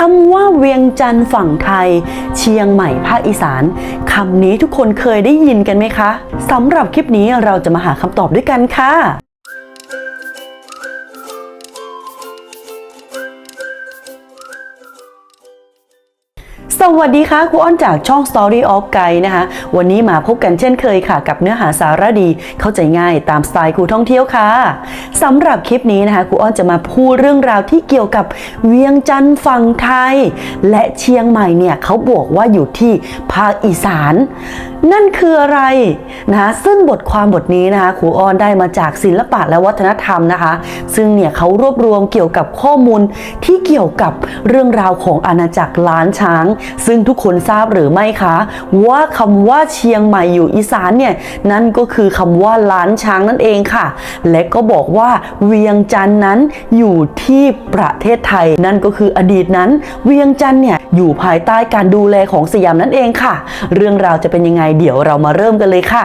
คำว่าเวียงจันทร์ฝั่งไทย เชียงใหม่ภาคอีสานคำนี้ทุกคนเคยได้ยินกันไหมคะสำหรับคลิปนี้เราจะมาหาคำตอบด้วยกันค่ะ วัสดีค่ะครูอ้อนจากช่อง Story of Guide นะคะ วันนี้มาพบกันเช่นเคยค่ะ กับเนื้อหาสาระดีเข้าใจง่ายตามสไตล์ครูท่องเที่ยวค่ะสำหรับคลิปนี้นะคะครูอ้อนจะมาพูดเรื่องราวที่เกี่ยวกับเวียงจันทร์ฝั่งไทย และเชียงใหม่เนี่ยเขาบอกว่าอยู่ที่ภาคอีสาน นั่นคืออะไรนะะซึ่งบทความบทนี้นะคะครูอ้อนได้มาจากศิลปะและวัฒนธรรมนะคะ ซึ่งเนี่ยเขารวบรวมเกี่ยวกับข้อมูลที่เกี่ยวกับเรื่องราวของอาณาจักรล้านช้างซึ่งทุกคนทราบหรือไม่คะ ว่าคำว่าเชียงใหม่อยู่อีสานเนี่ยนั่นก็คือคำว่าล้านช้างนั่นเองค่ะ และก็บอกว่าเวียงจันนั้นอยู่ที่ประเทศไทย นั่นก็คืออดีตนั้น เวียงจันเนี่ยอยู่ภายใต้การดูแลของสยามนั่นเองค่ะ เรื่องราวจะเป็นยังไงเดี๋ยวเรามาเริ่มกันเลยค่ะ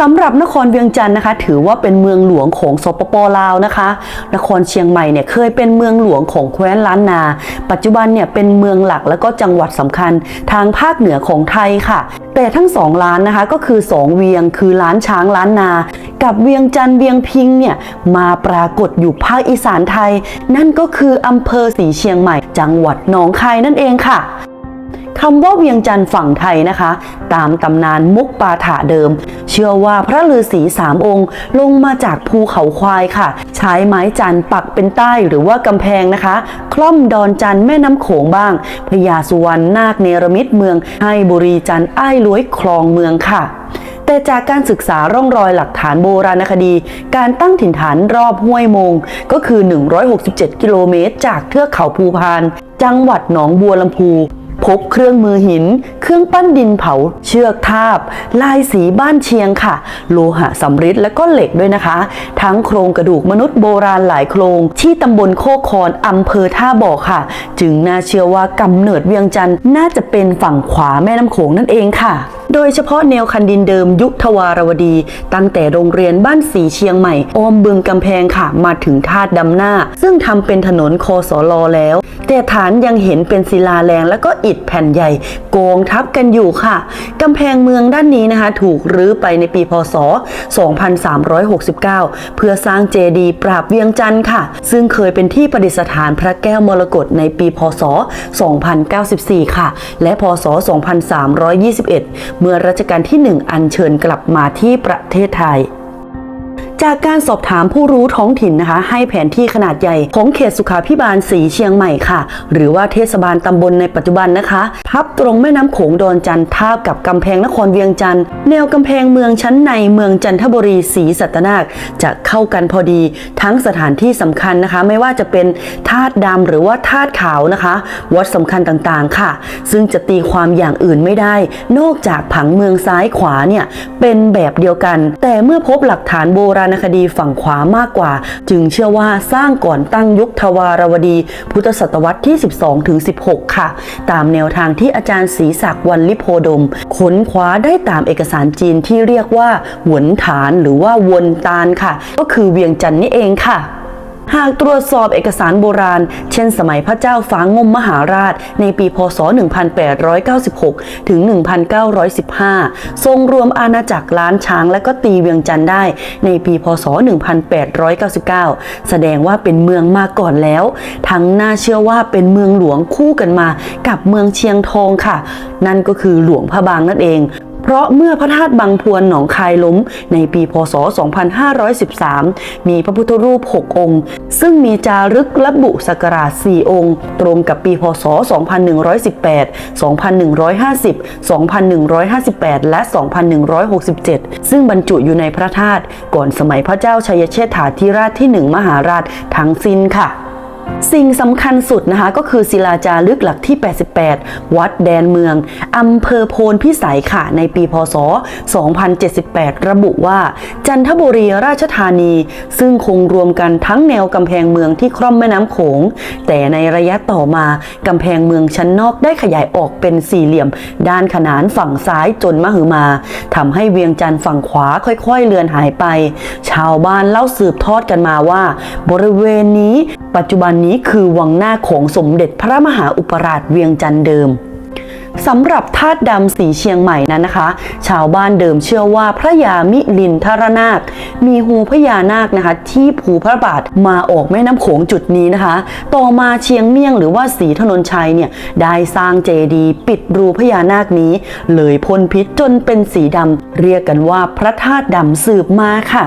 สำหรับนครเวียงจันทร์นะคะ ถือว่าเป็นเมืองหลวงของสปปลาวนะคะ นครเชียงใหม่เนี่ยเคยเป็นเมืองหลวงของแคว้นล้านนา ปัจจุบันเนี่ยเป็นเมืองหลักแล้วก็จังหวัดสำคัญทางภาคเหนือของไทยค่ะ แต่ทั้งสองล้านนะคะก็คือสองเวียงคือล้านช้างล้านนา กับเวียงจันทร์เวียงพิงเนี่ยมาปรากฏอยู่ภาคอีสานไทย นั่นก็คืออำเภอสีเชียงใหม่ จังหวัดหนองคายนั่นเองค่ะ คำว่าเวียงจันทร์ฝั่งไทยนะคะ ตามตำนานมุกปาถะเดิม เชื่อว่าพระฤาษีสามองค์ ลงมาจากภูเขาควายค่ะ ใช้ไม้จันทร์ปักเป็นใต้หรือว่ากำแพงนะคะ คล่อมดอนจันทร์แม่น้ำโขงบ้างพญาสุวรรณนาคเนรมิตเมือง ให้บุรีจันทร์อ้ายล้วยคลองเมืองค่ะแต่จากการศึกษาร่องรอยหลักฐานโบราณคดี การตั้งถิ่นฐานรอบห้วยมง ก็คือ 167 กิโลเมตร จากเทือกเขาภูพาน จังหวัดหนองบัวลำพู พบเครื่องมือหิน เครื่องปั้นดินเผา เชือกทาบ ลายสีบ้านเชียงค่ะ โลหะสำริดและก็เหล็กด้วยนะคะ ทั้งโครงกระดูกมนุษย์โบราณหลายโครง ที่ตำบลโคกคอนอำเภอท่าบ่อค่ะ จึงน่าเชื่อว่ากำเนิดเวียงจันทร์น่าจะเป็นฝั่งขวาแม่น้ำโขงนั่นเองค่ะ โดยเฉพาะแนวคันดินเดิมยุคทวารวดี ตั้งแต่โรงเรียนบ้านสีเชียงใหม่อ้อมบึงกำแพงค่ะ มาถึงธาตุดำหน้า ซึ่งทำเป็นถนนคอสอลอแล้ว แต่ฐานยังเห็นเป็นศิลาแรงและก็อิฐแผ่นใหญ่โกงทับกันอยู่ค่ะกำแพงเมืองด้านนี้นะคะ ถูกรื้อไปในปีพศ 2369 เพื่อสร้างเจดีย์ปราบเวียงจันทร์ค่ะ ซึ่งเคยเป็นที่ประดิษฐานพระแก้วมรกตในปีพศ 2094 ค่ะ และพศ 2321เมื่อรัชกาลที่ 1 อัญเชิญกลับมาที่ประเทศไทย จากการสอบถามผู้รู้ท้องถิ่นนะคะ ให้แผนที่ขนาดใหญ่ของเขตสุขาพิบาลสีเชียงใหม่ค่ะ หรือว่าเทศบาลตำบลในปัจจุบันนะคะ พับตรงแม่น้ำโขงดอนจันทาบกับกำแพงนครเวียงจันทร์แนวกำแพงเมืองชั้นในเมืองจันทบุรีศรีสัตนาค จะเข้ากันพอดี ทั้งสถานที่สำคัญนะคะ ไม่ว่าจะเป็นธาตุดำหรือว่าธาตุขาวนะคะ วัดสำคัญต่างๆค่ะ ซึ่งจะตีความอย่างอื่นไม่ได้ นอกจากผังเมืองซ้ายขวาเนี่ยเป็นแบบเดียวกัน แต่เมื่อพบหลักฐานโบราณคดีฝั่งขวามากกว่า จึงเชื่อว่าสร้างก่อนตั้งยุคทวารวดี พุทธศตวรรษที่ 12ถึง16 ค่ะ ตามแนวทางที่อาจารย์ศรีศักดิ์วันลิโพดมค้นคว้าได้ตามเอกสารจีนที่เรียกว่าหวนฐานหรือว่าวนตานค่ะ ก็คือเวียงจันทร์นี่เองค่ะ หากตรวจสอบเอกสารโบราณ เช่นสมัยพระเจ้าฟ้างมมหาราช ในปีพศ 1896 ถึง 1915 ทรงรวมอาณาจักรล้านช้างและก็ตีเวียงจันทร์ได้ในปีพศ 1899 แสดงว่าเป็นเมืองมาก่อนแล้ว ทั้งน่าเชื่อว่าเป็นเมืองหลวงคู่กันมา กับเมืองเชียงทองค่ะ นั่นก็คือหลวงพระบางนั่นเอง ราะเมื่อพระธาตุบางพวนหนองคายล้มในปีพศ 2513 มีพระพุทธรูป 6 องค์ ซึ่งมีจารึกระบุศักราช 4 องค์ ตรงกับปีพศ 2118 2150 2158 และ 2167 ซึ่งบรรจุอยู่ในพระธาตุก่อนสมัยพระเจ้าชัยเชษฐาธิราชที่หนึ่งมหาราชทั้งสิ้นค่ะ สิ่งสำคัญสุดนะคะก็คือศิลาจารึกหลักที่ 88 วัดแดนเมืองอำเภอโพนพิสัยค่ะในปีพศ 2078 ระบุว่า จันทบุรีราชธานี ซึ่งคงรวมกันทั้งแนวกำแพงเมืองที่คร่อมแม่น้ำโขง แต่ในระยะต่อมากำแพงเมืองชั้นนอกได้ขยายออกเป็นสี่เหลี่ยม ด้านขนานฝั่งซ้ายจนมหึมาทำให้เวียงจันทร์ฝั่งขวาค่อยๆ เลือนหายไป ชาวบ้านเล่าสืบทอดกันมาว่า บริเวณนี้ ปัจจุบันนนี้คือวังหน้าของสมเด็จพระมหาอุปราชเวียงจันทร์เดิมสำหรับธาตุดำสีเชียงใหม่นั้นนะคะ ชาวบ้านเดิมเชื่อว่าพระยามิลินทรนาค มีหูพญานาคนะคะ ที่ภูพระบาทมาออกแม่น้ำโขงจุดนี้นะคะ ต่อมาเชียงเมี่ยงหรือว่าสีถนนชัยเนี่ยได้สร้างเจดีย์ปิดรูพญานาคนี้ เลยพ่นพิษจนเป็นสีดำเรียกกันว่าพระธาตุดำสืบมาค่ะ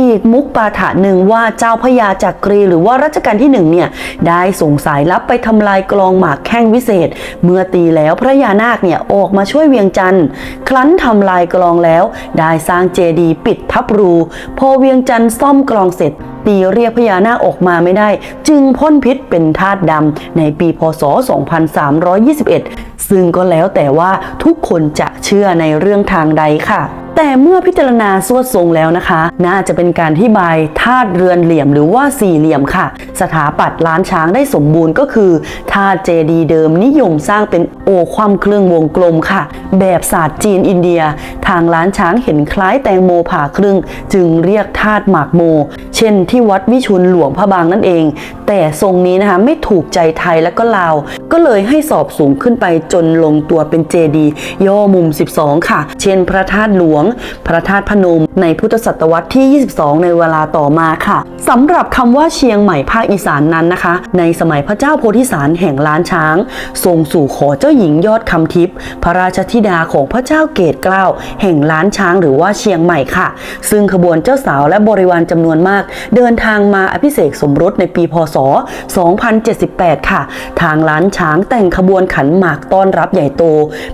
อีกมุกปาฐะหนึ่งว่าเจ้าพญาจักรี หรือว่ารัชกาลที่หนึ่งเนี่ยได้ส่งสายลับไปทำลายกลองหมากแข้งวิเศษ เมื่อตีแล้วพระยานาคเนี่ยออกมาช่วยเวียงจันทร์ครั้นทำลายกลองแล้ว ได้สร้างเจดีย์ปิดทับรู พอเวียงจันทร์ซ่อมกลองเสร็จตีเรียกพญานาคออกมาไม่ได้ จึงพ่นพิษเป็นธาตุดำในปีพศ 2321 ซึ่งก็แล้วแต่ว่าทุกคนจะเชื่อในเรื่องทางใดค่ะ แต่เมื่อพิจารณาสวดทรงแล้วนะคะ น่าจะเป็นการที่บายธาตุเรือนเหลี่ยมหรือว่าสี่เหลี่ยมค่ะ สถาปัตย์ล้านช้างได้สมบูรณ์ก็คือธาตุเจดีย์เดิมนิยมสร้างเป็นโอความเครื่องวงกลมค่ะ แบบศาสตร์จีนอินเดีย ทางล้านช้างเห็นคล้ายแตงโมผ่าครึ่ง จึงเรียกธาตุหมากโม เช่นที่วัดวิชุนหลวงพระบางนั่นเอง แต่ทรงนี้นะคะไม่ถูกใจไทยและก็ลาว ก็เลยให้สอบสูงขึ้นไปจนลงตัวเป็นเจดีย์ย่อมุม 12 ค่ะ เช่นพระธาตุหลวงพระธาตุพนมในพุทธศตวรรษที่ 22 ในเวลาต่อมาค่ะสำหรับคำว่าเชียงใหม่ภาคอีสานนั้นนะคะ ในสมัยพระเจ้าโพธิสารแห่งล้านช้าง ทรงสู่ขอเจ้าหญิงยอดคำทิพย์พระราชธิดาของพระเจ้าเกตเกล้าแห่งล้านช้างหรือว่าเชียงใหม่ค่ะ ซึ่งขบวนเจ้าสาวและบริวารจำนวนมาก เดินทางมาอภิเษกสมรสในปีพศ 2078 ค่ะ ทางล้านช้างแต่งขบวนขันหมากต้อนรับใหญ่โต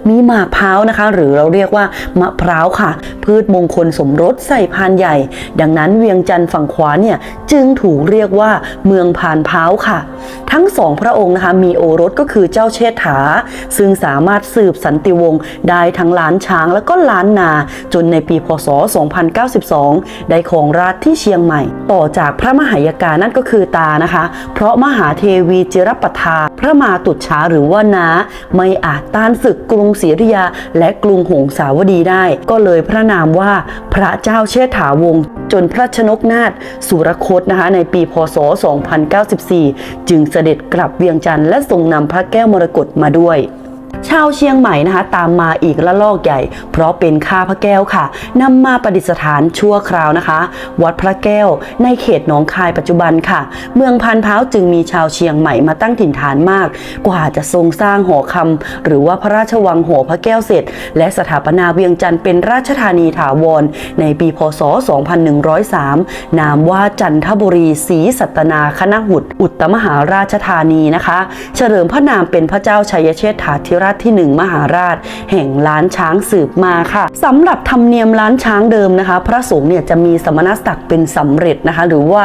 มีหมากพร้าวนะคะ หรือเราเรียกว่ามะพร้าวค่ะพืชมงคลสมรสใส่พานใหญ่ ดังนั้นเวียงจันทร์ฝั่งขวาเนี่ยจึงถูกเรียกว่าเมืองพานพร้าวค่ะ ทั้งสองพระองค์นะคะมีโอรสก็คือเจ้าเชษฐา ซึ่งสามารถสืบสันติวงศ์ได้ทั้งล้านช้างแล้วก็ล้านนา จนในปีพศ 2092 ได้ของราชที่เชียงใหม่ ต่อจากพระมหายกานั่นก็คือตานะคะ เพราะมหาเทวีจิรปทา พระมาตุจฉาหรือว่านาไม่อาจต้านศึกกรุงศรีอยุธยา และกรุงหงสาวดีได้ ก็เลยพระนามว่าพระเจ้าเชษฐาวงศ์จนพระชนกนาถสุรคตนะคะในปีพศ 2094 จึงเสด็จกลับเวียงจันทร์และทรงนำพระแก้วมรกตมาด้วย ชาวเชียงใหม่นะคะ ตามมาอีกละลอกใหญ่ เพราะเป็นข้าพระแก้วค่ะนำมาประดิษฐานชั่วคราวนะคะ วัดพระแก้ว ในเขตหนองคายปัจจุบันค่ะ เมืองพันพร้าจึงมีชาวเชียงใหม่มาตั้งถิ่นฐานมาก กว่าจะทรงสร้างหอคำหรือว่าพระราชวังหอพระแก้วเสร็จ และสถาปนาเวียงจันทร์เป็นราชธานีถาวร ในปีพศ 2103 นามว่าจันทบุรีศรีสัตนาคณหุตอุตมหาราชธานีนะคะ เฉลิมพระนามเป็นพระเจ้าชัยเชษฐาเทธิราชที่หนึ่งมหาราช แห่งล้านช้างสืบมาค่ะสำหรับธรรมเนียมล้านช้างเดิมนะคะ พระสงฆ์เนี่ยจะมีสมณศักดิ์เป็นสำเร็จนะคะ หรือว่า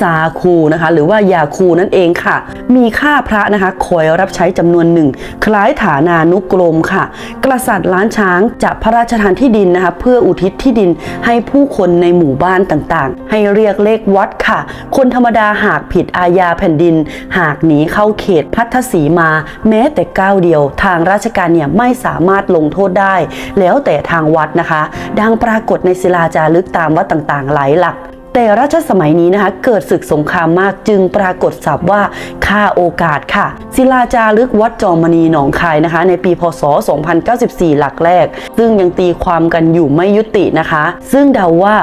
สาคูนะคะ หรือว่ายาคูนั่นเองค่ะ มีค่าพระนะคะคอยรับใช้จำนวนหนึ่งคล้ายฐานานุกรมค่ะ กษัตริย์ล้านช้างจะพระราชทานที่ดินนะคะ เพื่ออุทิศที่ดินให้ผู้คนในหมู่บ้านต่างๆ ให้เรียกเลขวัดค่ะ คนธรรมดาหากผิดอาญาแผ่นดิน หากหนีเข้าเขตพัทสีมา แม้แต่ก้าวเดียวทาางราชการเนี่ยไม่สามารถลงโทษได้ แล้วแต่ทางวัดนะคะ ดังปรากฏในศิลาจารึกตามวัดต่างๆ หลายหลักแต่รัชสมัยนี้นะคะเกิดศึกสงครามมากจึงปรากฏศัพท์ว่าค่าโอกาสค่ะ ศิลาจารึกวัดจอมมณีหนองคายนะคะ ในปีพศ 2094 หลักแรก ซึ่งยังตีความกันอยู่ไม่ยุตินะคะ ซึ่งเดาว่า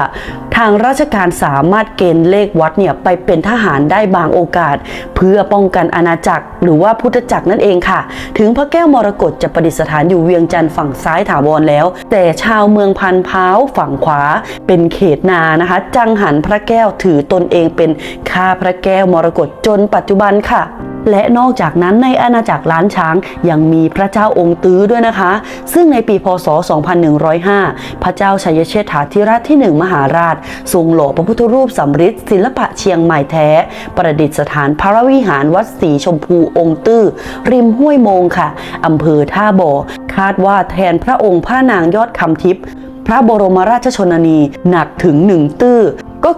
างราชการสามารถเกณฑ์เลขวัดเนี่ยไปเป็นทหารได้บางโอกาส เพื่อป้องกันอาณาจักร หรือว่าพุทธจักรนั่นเองค่ะ ถึงพระแก้วมรกตจะประดิษฐานอยู่เวียงจันทร์ฝั่งซ้ายถาวรแล้ว แต่ชาวเมืองพันพร้าวฝั่งขวา เป็นเขตนานะคะ จังหันพระแก้วถือตนเองเป็นข้าพระแก้วมรกตจนปัจจุบันค่ะ และนอกจากนั้นในอาณาจักรล้านช้างยังมีพระเจ้าองค์ตื้อด้วยนะคะ ซึ่งในปีพศ 2105 พระเจ้าชัยเชษฐาธิราชที่หนึ่งมหาราช ทรงหล่อพระพุทธรูปสำริดศิลปะเชียงใหม่แท้ ประดิษฐานพระวิหารวัดศรีชมพูองค์ตื้อ ริมห้วยโมงค่ะอำเภอท่าบ่อ คาดว่าแทนพระองค์พระนางยอดคำทิพย์พระบรมราชชนนีหนักถึงหนึ่งตื้อ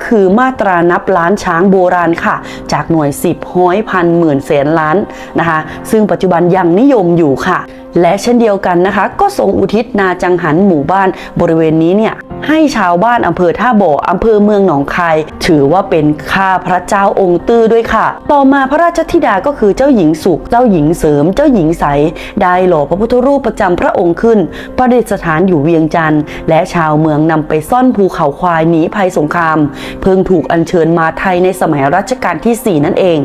คือมาตรานับล้านช้างโบราณค่ะ จากหน่วย 10ห้อยพันหมื่นแสนล้านนะคะ ซึ่งปัจจุบันยังนิยมอยู่ค่ะและเช่นเดียวกันนะคะ ก็ทรงอุทิศนาจังหันหมู่บ้านบริเวณนี้เนี่ย ให้ชาวบ้านอำเภอท่าบ่ออำเภอเมืองหนองคาย ถือว่าเป็นข้าพระเจ้าองค์ตื้อด้วยค่ะ ต่อมาพระราชธิดาก็คือเจ้าหญิงสุข เจ้าหญิงเสริม เจ้าหญิงใส ได้หล่อพระพุทธรูปประจำพระองค์ขึ้น ประดิษฐานอยู่เวียงจันทร์ และชาวเมืองนำไปซ่อนภูเขาควายหนีภัยสงคราม เพิ่งถูกอัญเชิญมาไทยในสมัยรัชกาลที่ 4 นั่นเอง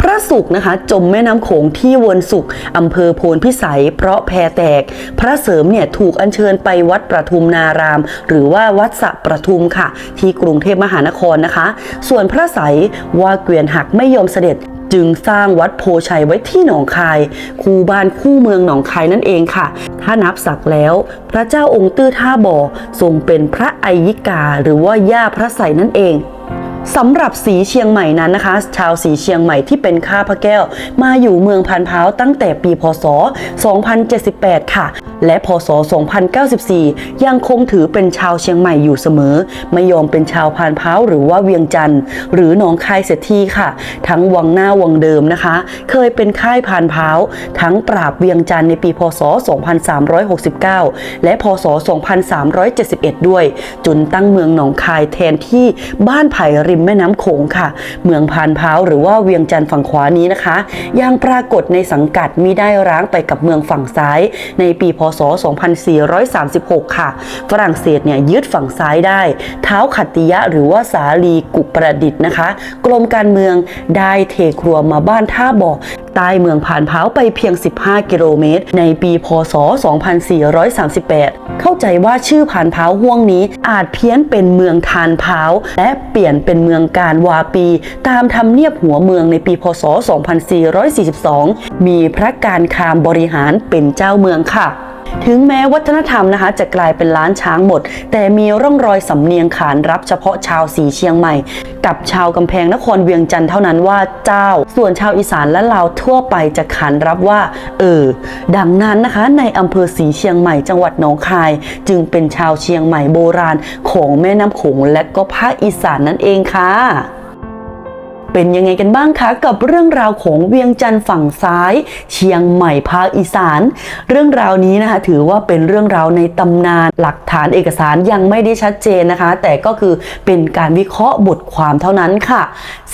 พระสุขนะคะ จมแม่น้ำโขงที่วนสุขอำเภอโพนพิสัย เพราะแพแตก พระเสริมเนี่ยถูกอัญเชิญไปวัดประทุมนาราม หรือว่าวัดสะประทุมค่ะ ที่กรุงเทพมหานครนะคะ ส่วนพระไสยว่าเกวียนหักไม่ยอมเสด็จจึงสร้างวัดโพชัยไว้ที่หนองคาย คู่บ้านคู่เมืองหนองคายนั่นเองค่ะ ถ้านับศักดิ์แล้ว พระเจ้าองค์ตื้อท่าบ่อทรงเป็นพระไอยิกา หรือว่าย่าพระไสยนั่นเอง สำหรับสีเชียงใหม่นั้นนะคะ ชาวสีเชียงใหม่ที่เป็นข้าพระแก้ว มาอยู่เมืองพันพ้าตั้งแต่ปีพศ 2078 ค่ะ และพศ 2094 ยังคงถือเป็นชาวเชียงใหม่อยู่เสมอ ไม่ยอมเป็นชาวพานพร้าหรือว่าเวียงจันทร์หรือหนองคายเสียทีค่ะ ทั้งวังหน้าวังเดิมนะคะ เคยเป็นค่ายพานพร้าทั้งปราบเวียงจันทร์ในปีพศ 2369 และพศ 2371 ด้วย จนตั้งเมืองหนองคายแทนที่บ้านไผ่ริมแม่น้ำโขงค่ะ เมืองพานเพ้าหรือว่าเวียงจันทร์ฝั่งขวานี้นะคะ ยังปรากฏในสังกัดมิได้ร้างไปกับเมืองฝั่งซ้าย ในปีพศ 2436 ค่ะ ฝรั่งเศสเนี่ยยึดฝั่งซ้ายได้ เท้าขัตติยะหรือว่าสาลีกุประดิษฐ์นะคะ กรมการเมืองได้เทครัวมาบ้านท่าบ่อใต้เมืองผ่านเผาไปเพียง 15 กิโลเมตร ในปีพศ 2438 เข้าใจว่าชื่อผ่านเผาห่วงนี้อาจเพี้ยนเป็นเมืองทานเผาและเปลี่ยนเป็นเมืองการวาปี ตามทำเนียบหัวเมืองในปีพศ 2442 มีพระการคามบริหารเป็นเจ้าเมืองค่ะ ถึงแม้วัฒนธรรมนะคะ จะกลายเป็นล้านช้างหมด แต่มีร่องรอยสำเนียงขานรับเฉพาะชาวสีเชียงใหม่ กับชาวกำแพงนครเวียงจันทร์เท่านั้นว่าเจ้า ส่วนชาวอีสานและลาวทั่วไปจะขานรับว่า เออ ดังนั้นนะคะ ในอำเภอสีเชียงใหม่จังหวัดหนองคาย จึงเป็นชาวเชียงใหม่โบราณของแม่น้ำโขงและก็ภาคอีสานนั่นเองค่ะ เป็นยังไงกันบ้างคะกับเรื่องราวของเวียงจันทร์ฝั่งซ้าย เชียงใหม่ภาคอีสาน เรื่องราวนี้นะคะถือว่าเป็นเรื่องราวในตำนานหลักฐานเอกสารยังไม่ได้ชัดเจนนะคะ แต่ก็คือเป็นการวิเคราะห์บทความเท่านั้นค่ะ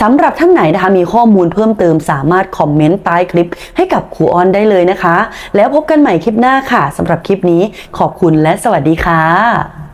สำหรับท่านไหนนะคะมีข้อมูลเพิ่มเติมสามารถคอมเมนต์ใต้คลิปให้กับครูออนได้เลยนะคะ แล้วพบกันใหม่คลิปหน้าค่ะสำหรับคลิปนี้ขอบคุณและสวัสดีค่ะ